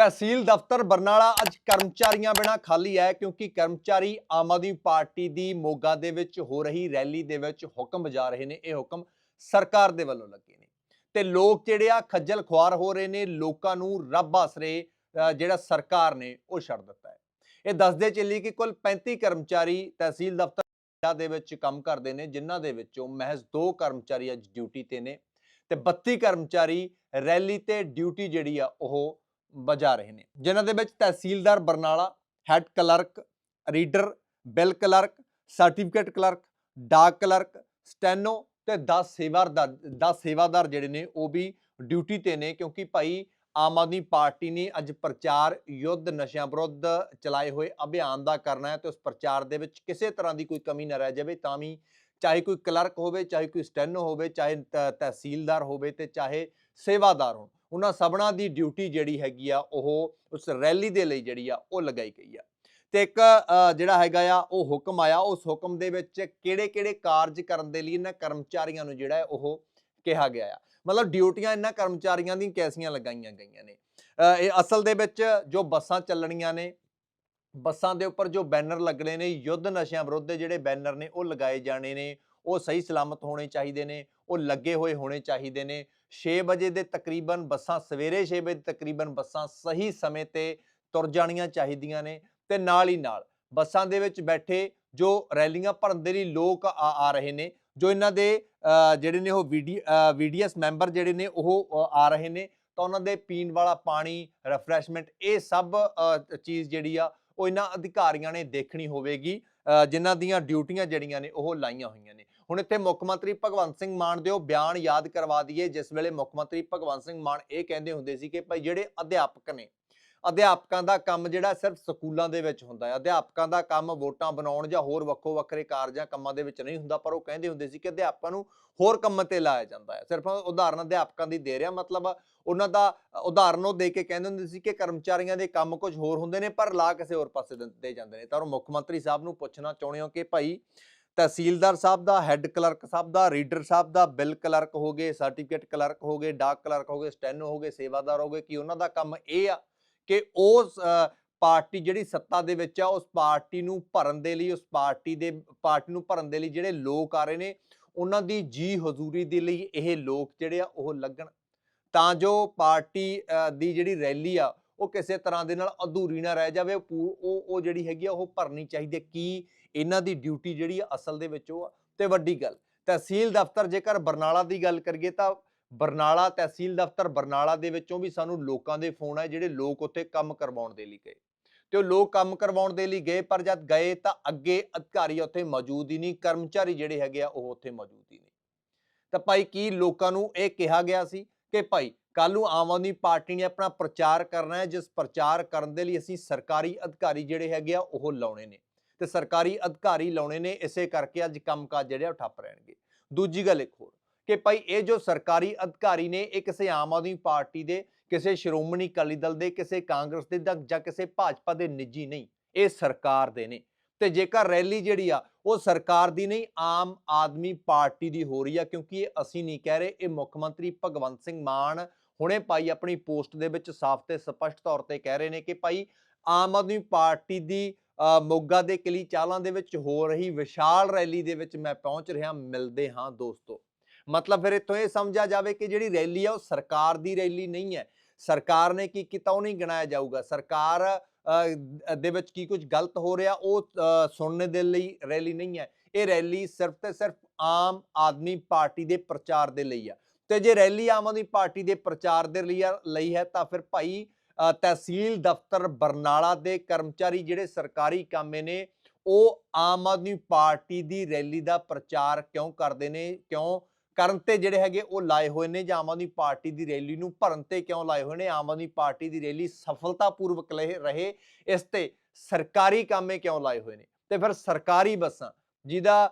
ਤਹਿਸੀਲ ਦਫ਼ਤਰ ਬਰਨਾਲਾ ਅੱਜ ਕਰਮਚਾਰੀਆਂ ਬਿਨਾ ਖਾਲੀ ਹੈ ਕਿਉਂਕਿ ਕਰਮਚਾਰੀ ਆਮ ਆਦਮੀ ਪਾਰਟੀ ਦੀ ਮੋਗਾ ਦੇ ਵਿੱਚ ਹੋ ਰਹੀ ਰੈਲੀ ਦੇ ਵਿੱਚ ਹੁਕਮ ਵਜਾ ਰਹੇ ਨੇ, ਇਹ ਹੁਕਮ ਸਰਕਾਰ ਦੇ ਵੱਲੋਂ ਲੱਗੇ ਨੇ। ਤੇ ਲੋਕ ਜਿਹੜੇ ਆ ਖੱਜਲ ਖੁਆਰ ਹੋ ਰਹੇ ਨੇ, ਲੋਕਾਂ ਨੂੰ ਰੱਬ ਆਸਰੇ ਜਿਹੜਾ ਸਰਕਾਰ ਨੇ ਉਹ ਛੱਡ ਦਿੱਤਾ ਹੈ। ਇਹ ਦੱਸਦੇ ਚੱਲੀ ਕਿ ਕੁੱਲ 35 ਕਰਮਚਾਰੀ ਤਹਿਸੀਲ ਦਫ਼ਤਰ ਦੇ ਵਿੱਚ ਕੰਮ ਕਰਦੇ ਨੇ, ਜਿਨ੍ਹਾਂ ਦੇ ਵਿੱਚੋਂ ਮਹਿਜ਼ 2 ਕਰਮਚਾਰੀ ਅੱਜ ਡਿਊਟੀ ਤੇ ਨੇ ਤੇ 32 ਕਰਮਚਾਰੀ ਰੈਲੀ ਤੇ ਡਿਊਟੀ ਜਿਹੜੀ ਆ ਉਹ ਵਜਾ ਰਹੇ ਨੇ। ਜਿਨ੍ਹਾਂ ਦੇ ਵਿੱਚ tehsildar Barnala, head clerk, reader, bill clerk, certificate clerk, ਡਾਕ ਕਲਰਕ, ਸਟੈਨੋ ਤੇ 10 ਸੇਵਾਦਾਰ 10 ਸੇਵਾਦਾਰ ਜਿਹੜੇ ਨੇ ਉਹ ਵੀ ਡਿਊਟੀ ਤੇ ਨੇ ਕਿਉਂਕਿ ਭਾਈ ਆਮ ਆਦਮੀ ਪਾਰਟੀ ਨੇ ਅੱਜ ਪ੍ਰਚਾਰ ਯੁੱਧ ਨਸ਼ਿਆਂ ਵਿਰੁੱਧ ਚਲਾਏ ਹੋਏ ਅਭਿਆਨ ਦਾ ਕਰਨਾ ਹੈ ਤੇ ਉਸ ਪ੍ਰਚਾਰ ਦੇ ਵਿੱਚ ਕਿਸੇ ਤਰ੍ਹਾਂ ਦੀ ਕੋਈ ਕਮੀ ਨਾ ਰਹਿ ਜਾਵੇ ਤਾਂ ਵੀ ਚਾਹੇ ਕੋਈ ਕਲਰਕ ਹੋਵੇ, ਚਾਹੇ ਕੋਈ ਸਟੈਨੋ ਹੋਵੇ, ਚਾਹੇ ਤ- ਤਹਿਸੀਲਦਾਰ ਹੋਵੇ ਤੇ ਚਾਹੇ ਸੇਵਾਦਾਰ ਹੋਣ। ਉਹਨਾਂ ਸਭਨਾਂ ਦੀ ਡਿਊਟੀ ਜਿਹੜੀ ਹੈਗੀ ਆ, ਉਹ ਉਸ ਰੈਲੀ ਦੇ ਲਈ ਜਿਹੜੀ ਆ, ਉਹ ਲਗਾਈ ਗਈ ਆ। ਤੇ ਇੱਕ ਜਿਹੜਾ ਹੈਗਾ ਆ, ਉਹ ਹੁਕਮ ਆਇਆ, ਉਸ ਹੁਕਮ ਦੇ ਵਿੱਚ ਕਿਹੜੇ ਕਿਹੜੇ ਕਾਰਜ ਕਰਨ ਦੇ ਲਈ ਇਹਨਾਂ ਕਰਮਚਾਰੀਆਂ ਨੂੰ ਜਿਹੜਾ ਉਹ ਕਿਹਾ ਗਿਆ ਆ। ਮਤਲਬ ਡਿਊਟੀਆਂ ਇਹਨਾਂ ਕਰਮਚਾਰੀਆਂ ਦੀਆਂ ਕੈਸੀਆਂ ਲਗਾਈਆਂ ਗਈਆਂ ਨੇ। ਇਹ ਅਸਲ ਦੇ ਵਿੱਚ ਜੋ ਬੱਸਾਂ ਚੱਲਣੀਆਂ ਨੇ, ਬੱਸਾਂ ਦੇ ਉੱਪਰ ਜੋ ਬੈਨਰ ਲੱਗਣੇ ਨੇ, ਯੁੱਧ ਨਸ਼ਿਆਂ ਵਿਰੁੱਧ ਦੇ ਜਿਹੜੇ ਬੈਨਰ ਨੇ, ਉਹ ਲਗਾਏ ਜਾਣੇ ਨੇ, ਉਹ ਸਹੀ ਸਲਾਮਤ ਹੋਣੇ ਚਾਹੀਦੇ ਨੇ, ਉਹ ਲੱਗੇ ਹੋਏ ਹੋਣੇ ਚਾਹੀਦੇ ਨੇ 6 ਵਜੇ ਦੇ ਤਕਰੀਬਨ ਬੱਸਾਂ ਸਵੇਰੇ 6 ਵਜੇ ਤਕਰੀਬਨ ਬੱਸਾਂ ਸਹੀ ਸਮੇਂ ਤੇ ਤੁਰ ਜਾਣੀਆਂ ਚਾਹੀਦੀਆਂ ਨੇ ਤੇ ਨਾਲ ਹੀ ਨਾਲ ਬੱਸਾਂ ਦੇ ਵਿੱਚ ਬੈਠੇ ਜੋ ਰੈਲੀਆਂ ਭਰਨ ਦੇ ਲਈ ਲੋਕ ਆ ਆ ਰਹੇ ਨੇ ਜੋ ਇਹਨਾਂ ਦੇ ਜਿਹੜੇ ਨੇ ਉਹ ਵੀਡੀਐਸ ਮੈਂਬਰ ਜਿਹੜੇ ਨੇ ਉਹ ਆ ਰਹੇ ਨੇ ਤਾਂ ਉਹਨਾਂ ਦੇ ਪੀਣ ਵਾਲਾ ਪਾਣੀ ਰਿਫਰੈਸ਼ਮੈਂਟ ਇਹ ਸਭ ਚੀਜ਼ ਜਿਹੜੀ ਆ ਉਹ ਇਹਨਾਂ ਅਧਿਕਾਰੀਆਂ ਨੇ ਦੇਖਣੀ ਹੋਵੇਗੀ ਅ, ਜਿਨ੍ਹਾਂ ਦੀਆਂ ਡਿਊਟੀਆਂ ਜਿਹੜੀਆਂ ਨੇ ਉਹ ਲਾਈਆਂ ਹੋਈਆਂ ਨੇ। ਹੁਣ ਇੱਥੇ ਮੁੱਖ ਮੰਤਰੀ ਭਗਵੰਤ ਸਿੰਘ ਮਾਨ ਦੇ ਉਹ ਬਿਆਨ ਯਾਦ ਕਰਵਾ ਦਈਏ, ਜਿਸ ਵੇਲੇ ਮੁੱਖ ਮੰਤਰੀ ਭਗਵੰਤ ਸਿੰਘ ਮਾਨ ਇਹ ਕਹਿੰਦੇ ਹੁੰਦੇ ਸੀ ਕਿ ਭਾਈ ਜਿਹੜੇ ਅਧਿਆਪਕ ਨੇ, ਅਧਿਆਪਕਾਂ ਦਾ ਕੰਮ ਜਿਹੜਾ ਸਿਰਫ ਸਕੂਲਾਂ ਦੇ ਵਿੱਚ ਹੁੰਦਾ ਹੈ। ਅਧਿਆਪਕਾਂ ਦਾ ਕੰਮ ਵੋਟਾਂ ਬਣਾਉਣ ਜਾਂ ਹੋਰ ਵੱਖੋ ਵੱਖਰੇ ਕਾਰਜਾਂ ਕੰਮਾਂ ਦੇ ਵਿੱਚ ਨਹੀਂ ਹੁੰਦਾ, ਪਰ ਉਹ ਕਹਿੰਦੇ ਹੁੰਦੇ ਸੀ ਕਿ ਅਧਿਆਪਕਾਂ ਨੂੰ ਹੋਰ ਕੰਮਾਂ ਤੇ ਲਾਇਆ ਜਾਂਦਾ ਹੈ। ਸਿਰਫ ਉਦਾਹਰਨ ਅਧਿਆਪਕਾਂ ਦੀ ਦੇ ਰਿਹਾ ਮਤਲਬ ਉਹਨਾਂ ਦਾ ਉਦਾਹਰਨ ਉਹ ਦੇ ਕੇ ਕਹਿੰਦੇ ਹੁੰਦੇ ਸੀ ਕਿ ਕਰਮਚਾਰੀਆਂ ਦੇ ਕੰਮ ਕੁਝ ਹੋਰ ਹੁੰਦੇ ਨੇ, ਪਰ ਲਾ ਕਿਸੇ ਹੋਰ ਪਾਸੇ ਦਿੰਦੇ ਜਾਂਦੇ ਨੇ। ਤਾਂ ਉਹ ਮੁੱਖ ਮੰਤਰੀ ਸਾਹਿਬ ਨੂੰ ਪੁੱਛਣਾ ਚਾਹੁੰਦੇ ਹੋ ਕਿ ਭਾਈ ਤਹਿਸੀਲਦਾਰ ਸਾਹਿਬ ਦਾ ਹੈੱਡ ਕਲਰਕ ਸਾਹਿਬ ਦਾ ਰੀਡਰ ਸਾਹਿਬ ਦਾ ਬਿੱਲ ਕਲਰਕ ਹੋ ਗਏ ਸਰਟੀਫਿਕੇਟ ਕਲਰਕ ਹੋ ਗਏ, ਡਾਕ ਕਲਰਕ ਹੋ ਗਏ, ਸਟੈਨੋ ਹੋ ਗਏ, ਸੇਵਾਦਾਰ ਹੋ ਗਏ, ਕਿ ਉਹਨਾਂ ਦਾ ਕੰਮ ਇਹ ਆ ਕਿ ਉਸ ਪਾਰਟੀ ਜਿਹੜੀ ਸੱਤਾ ਦੇ ਵਿੱਚ ਆ, ਉਸ ਪਾਰਟੀ ਨੂੰ ਭਰਨ ਦੇ ਲਈ, ਉਸ ਪਾਰਟੀ ਦੇ, ਪਾਰਟੀ ਨੂੰ ਭਰਨ ਦੇ ਲਈ ਜਿਹੜੇ ਲੋਕ ਆ ਰਹੇ ਨੇ, ਉਹਨਾਂ ਦੀ ਜੀ ਹਜ਼ੂਰੀ ਦੇ ਲਈ ਇਹ ਲੋਕ ਜਿਹੜੇ ਆ ਉਹ ਲੱਗਣ। ਤਾਂ ਜੋ ਪਾਰਟੀ ਦੀ ਜਿਹੜੀ ਰੈਲੀ ਆ, ਉਹ ਕਿਸੇ ਤਰ੍ਹਾਂ ਦੇ ਨਾਲ ਅਧੂਰੀ ਨਾ ਰਹਿ ਜਾਵੇ, ਉਹ ਪੂ- ਉਹ ਉਹ ਜਿਹੜੀ ਹੈਗੀ ਆ, ਉਹ ਭਰਨੀ ਚਾਹੀਦੀ ਹੈ। ਕੀ ਇਹਨਾਂ ਦੀ ਡਿਊਟੀ ਜਿਹੜੀ ਆ ਅਸਲ ਦੇ ਵਿੱਚ ਉਹ ਆ, ਤੇ ਵੱਡੀ ਗੱਲ, ਤਹਿਸੀਲ ਦਫ਼ਤਰ ਜੇਕਰ ਬਰਨਾਲਾ ਦੀ ਗੱਲ ਕਰੀਏ ਤਾਂ ਬਰਨਾਲਾ ਤਹਿਸੀਲ ਦਫ਼ਤਰ ਬਰਨਾਲਾ ਦੇ ਵਿੱਚੋਂ ਵੀ ਸਾਨੂੰ ਲੋਕਾਂ ਦੇ ਫੋਨ ਆਏ ਜਿਹੜੇ ਲੋਕ ਉੱਥੇ ਕੰਮ ਕਰਵਾਉਣ ਦੇ ਲਈ ਗਏ। ਤੇ ਉਹ ਲੋਕ ਕੰਮ ਕਰਵਾਉਣ ਦੇ ਲਈ ਗਏ, ਪਰ ਜਦ ਗਏ ਤਾਂ ਅੱਗੇ ਅਧਿਕਾਰੀ ਉੱਥੇ ਮੌਜੂਦ ਹੀ ਨਹੀਂ, ਕਰਮਚਾਰੀ ਜਿਹੜੇ ਹੈਗੇ ਆ ਉਹ ਉੱਥੇ ਮੌਜੂਦ ਹੀ ਨਹੀਂ। ਤਾਂ ਭਾਈ ਕੀ ਲੋਕਾਂ ਨੂੰ ਇਹ ਕਿਹਾ ਗਿਆ ਸੀ ਕਿ ਭਾਈ ਕੱਲ ਨੂੰ ਆਮ ਆਦਮੀ ਪਾਰਟੀ ਨੇ ਆਪਣਾ ਪ੍ਰਚਾਰ ਕਰਨਾ ਹੈ, ਜਿਸ ਪ੍ਰਚਾਰ ਕਰਨ ਦੇ ਲਈ ਅਸੀਂ ਸਰਕਾਰੀ ਅਧਿਕਾਰੀ ਜਿਹੜੇ ਹੈਗੇ ਆ ਉਹ ਲਾਉਣੇ ਨੇ। ਤੇ ਸਰਕਾਰੀ ਅਧਿਕਾਰੀ ਲਾਉਣੇ ਨੇ, ਇਸੇ ਕਰਕੇ ਅੱਜ ਕੰਮਕਾਜ ਜਿਹੜੇ ਉਹ ਠੱਪ ਰਹਿਣਗੇ। ਦੂਜੀ ਗੱਲ ਇੱਕ ਹੋਰ, ਕਿ ਭਾਈ ਇਹ ਜੋ ਸਰਕਾਰੀ ਅਧਿਕਾਰੀ ਨੇ, ਇਹ ਕਿਸੇ ਆਮ ਆਦਮੀ ਪਾਰਟੀ ਦੇ, ਕਿਸੇ ਸ਼੍ਰੋਮਣੀ ਅਕਾਲੀ ਦਲ ਦੇ, ਕਿਸੇ ਕਾਂਗਰਸ ਦੇ ਜਾਂ- ਕਿਸੇ ਭਾਜਪਾ ਦੇ ਨਿੱਜੀ ਨਹੀਂ, ਇਹ ਸਰਕਾਰ ਦੇ ਨੇ। ਤੇ ਜੇਕਰ ਰੈਲੀ ਜਿਹੜੀ ਆ, ਉਹ ਸਰਕਾਰ ਦੀ ਨਹੀਂ, ਆਮ ਆਦਮੀ ਪਾਰਟੀ ਦੀ ਹੋ ਰਹੀ ਆ, ਕਿਉਂਕਿ ਇਹ ਅਸੀਂ ਨਹੀਂ ਕਹਿ ਰਹੇ, ਇਹ ਮੁੱਖ ਮੰਤਰੀ ਭਗਵੰਤ ਸਿੰਘ ਮਾਨ ਹੁਣੇ ਪਾਈ ਆਪਣੀ ਪੋਸਟ ਦੇ ਵਿੱਚ ਸਾਫ਼ ਤੇ ਸਪਸ਼ਟ ਤੌਰ ਤੇ ਕਹਿ ਰਹੇ ਨੇ ਕਿ ਭਾਈ ਆਮ ਆਦਮੀ ਪਾਰਟੀ ਦੀ ਮੋਗਾ ਦੇ ਕਿਲੀ ਚਾਲਾਂ ਦੇ ਵਿੱਚ ਹੋ ਰਹੀ ਵਿਸ਼ਾਲ ਰੈਲੀ ਦੇ ਵਿੱਚ ਮੈਂ ਪਹੁੰਚ ਰਿਹਾ ਮਿਲਦੇ ਹਾਂ ਦੋਸਤੋ। ਮਤਲਬ ਫਿਰ ਇੱਥੋਂ ਇਹ ਸਮਝਿਆ ਜਾਵੇ ਕਿ ਜਿਹੜੀ ਰੈਲੀ ਆ ਉਹ ਸਰਕਾਰ ਦੀ ਰੈਲੀ ਨਹੀਂ ਹੈ। ਸਰਕਾਰ ਨੇ ਕੀ ਕੀਤਾ ਉਹ ਨਹੀਂ ਗਿਣਾਇਆ ਜਾਊਗਾ। ਸਰਕਾਰ ਦੇ ਵਿੱਚ ਕੀ ਕੁਝ ਗਲਤ ਹੋ ਰਿਹਾ ਉਹ ਅ, ਸੁਣਨੇ ਦੇ ਲਈ ਰੈਲੀ ਨਹੀਂ ਹੈ। ਇਹ ਰੈਲੀ ਸਿਰਫ ਤੇ ਸਿਰਫ ਆਮ ਆਦਮੀ ਪਾਰਟੀ ਦੇ ਪ੍ਰਚਾਰ ਦੇ ਲਈ ਆ। ਤੇ ਜੇ ਰੈਲੀ ਆਮ ਆਦਮੀ ਪਾਰਟੀ ਦੇ ਪ੍ਰਚਾਰ ਦੇ ਲਈ ਆ- ਲਈ ਹੈ ਤਾਂ ਫਿਰ ਭਾਈ ਤਹਿਸੀਲ ਦਫ਼ਤਰ ਬਰਨਾਲਾ ਦੇ ਕਰਮਚਾਰੀ ਜਿਹੜੇ ਸਰਕਾਰੀ ਕਾਮੇ ਨੇ, ਉਹ ਆਮ ਆਦਮੀ ਪਾਰਟੀ ਦੀ ਰੈਲੀ ਦਾ ਪ੍ਰਚਾਰ ਕਿਉਂ ਕਰਦੇ ਨੇ, ਕਿਉਂ ਕਰਨ ਤੇ ਜਿਹੜੇ ਹੈਗੇ ਉਹ ਲਾਏ ਹੋਏ ਨੇ ਜਾਂ ਆਮ ਆਦਮੀ ਪਾਰਟੀ ਦੀ ਰੈਲੀ ਨੂੰ ਭਰਨ ਤੇ ਕਿਉਂ ਲਾਏ ਹੋਏ ਨੇ? ਆਮ ਆਦਮੀ ਪਾਰਟੀ ਦੀ ਰੈਲੀ ਸਫਲਤਾਪੂਰਵਕ ਲਏ- ਰਹੇ, ਇਸ ਤੇ ਸਰਕਾਰੀ ਕਾਮੇ ਕਿਉਂ ਲਾਏ ਹੋਏ ਨੇ? ਤੇ ਫਿਰ ਸਰਕਾਰੀ ਬੱਸਾਂ ਜਿਹਦਾ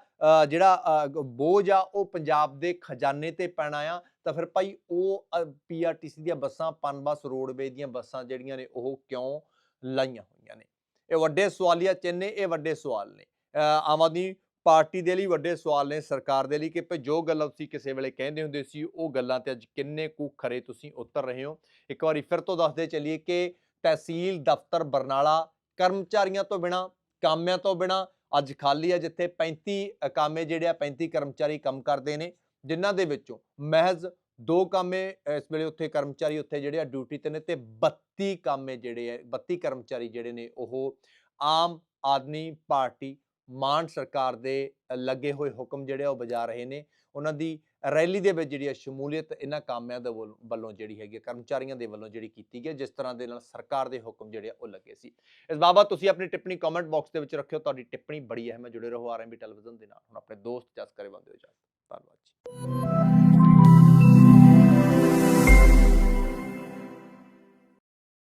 ਜਿਹੜਾ ਬੋਝ ਆ, ਉਹ ਪੰਜਾਬ ਦੇ ਖਜ਼ਾਨੇ ਤੇ ਪੈਣਾ ਆ, ਤਾਂ ਫਿਰ ਭਾਈ ਉਹ ਪੀਆਰਟੀਸੀ ਦੀਆਂ ਬੱਸਾਂ, ਪਨਬਸ ਰੋਡਵੇ ਦੀਆਂ ਬੱਸਾਂ ਜਿਹੜੀਆਂ ਨੇ, ਉਹ ਕਿਉਂ ਲਾਈਆਂ ਹੋਈਆਂ ਨੇ? ਇਹ ਵੱਡੇ ਸਵਾਲੀਆ ਚਿੰਨ੍ਹ ਨੇ ਇਹ ਵੱਡੇ ਸਵਾਲ ਨੇ। ਆਮ ਆਦਮੀ ਪਾਰਟੀ ਦੇ ਲਈ ਵੱਡੇ ਸਵਾਲ ਨੇ, ਸਰਕਾਰ ਦੇ ਲਈ ਕਿ ਭਈ ਜੋ ਗੱਲਾਂ ਤੁਸੀਂ ਕਿਸੇ ਵੇਲੇ ਕਹਿੰਦੇ ਹੁੰਦੇ ਸੀ, ਉਹ ਗੱਲਾਂ ਤੇ ਅੱਜ ਕਿੰਨੇ ਕੁ ਖਰੇ ਤੁਸੀਂ ਉਤਰ ਰਹੇ ਹੋ? ਇੱਕ ਵਾਰੀ ਫਿਰ ਤੋਂ ਦੱਸਦੇ ਚੱਲੀਏ ਕਿ ਤਹਿਸੀਲ ਦਫ਼ਤਰ ਬਰਨਾਲਾ ਕਰਮਚਾਰੀਆਂ ਤੋਂ ਬਿਨਾ, ਕਾਮਿਆਂ ਤੋਂ ਬਿਨਾ ਅੱਜ ਖਾਲੀ ਹੈ, ਜਿੱਥੇ 35 ਕਾਮੇ ਜਿਹੜੇ ਆ 35 ਕਰਮਚਾਰੀ ਕੰਮ ਕਰਦੇ ਨੇ, ਜਿਨ੍ਹਾਂ ਦੇ ਵਿੱਚੋਂ ਮਹਿਜ਼ ਦੋ ਕਾਮੇ ਇਸ ਵੇਲੇ ਉੱਥੇ ਕਰਮਚਾਰੀ ਉੱਥੇ ਜਿਹੜੇ ਆ, ਡਿਊਟੀ ਤੇ ਨੇ ਤੇ 32 ਕਾਮੇ ਜਿਹੜੇ ਆ 32 ਕਰਮਚਾਰੀ ਜਿਹੜੇ ਨੇ, ਉਹ ਆਮ ਆਦਮੀ ਪਾਰਟੀ, ਮਾਨ ਸਰਕਾਰ ਦੇ ਲੱਗੇ ਹੋਏ ਹੁਕਮ ਜਿਹੜੇ ਆ, ਉਹ ਬਜਾ ਰਹੇ ਨੇ। ਉਹਨਾਂ ਦੀ ਰੈਲੀ ਦੇ ਵਿੱਚ ਜਿਹੜੀ ਹੈ ਸ਼ਮੂਲੀਅਤ ਇਹਨਾਂ ਕਾਮਿਆਂ ਦੇ ਵੱਲ- ਵੱਲੋਂ ਜਿਹੜੀ ਹੈਗੀ ਹੈ, ਕਰਮਚਾਰੀਆਂ ਦੇ ਵੱਲੋਂ ਜਿਹੜੀ ਕੀਤੀ ਗਈ ਹੈ, ਜਿਸ ਤਰ੍ਹਾਂ ਦੇ ਨਾਲ ਸਰਕਾਰ ਦੇ ਹੁਕਮ ਜਿਹੜੇ ਆ ਉਹ ਲੱਗੇ ਸੀ। ਇਸ ਬਾਬਤ ਤੁਸੀਂ ਆਪਣੀ ਟਿੱਪਣੀ ਕਮੈਂਟ ਬਾਕਸ ਦੇ ਵਿੱਚ ਰੱਖਿਓ ਤੁਹਾਡੀ ਟਿੱਪਣੀ ਬੜੀ ਅਹਿਮ ਹੈ ਜੁੜੇ ਰਹੋ ਆਰਐਮਬੀ ਟੈਲੀਵਿਜ਼ਨ ਦੇ ਨਾਲ। ਹੁਣ ਆਪਣੇ ਦੋਸਤ ਜਸ ਕਰੇ ਬੰਦੇ ਹੋ ਜਾ ਧੰਨਵਾਦ ਜੀ।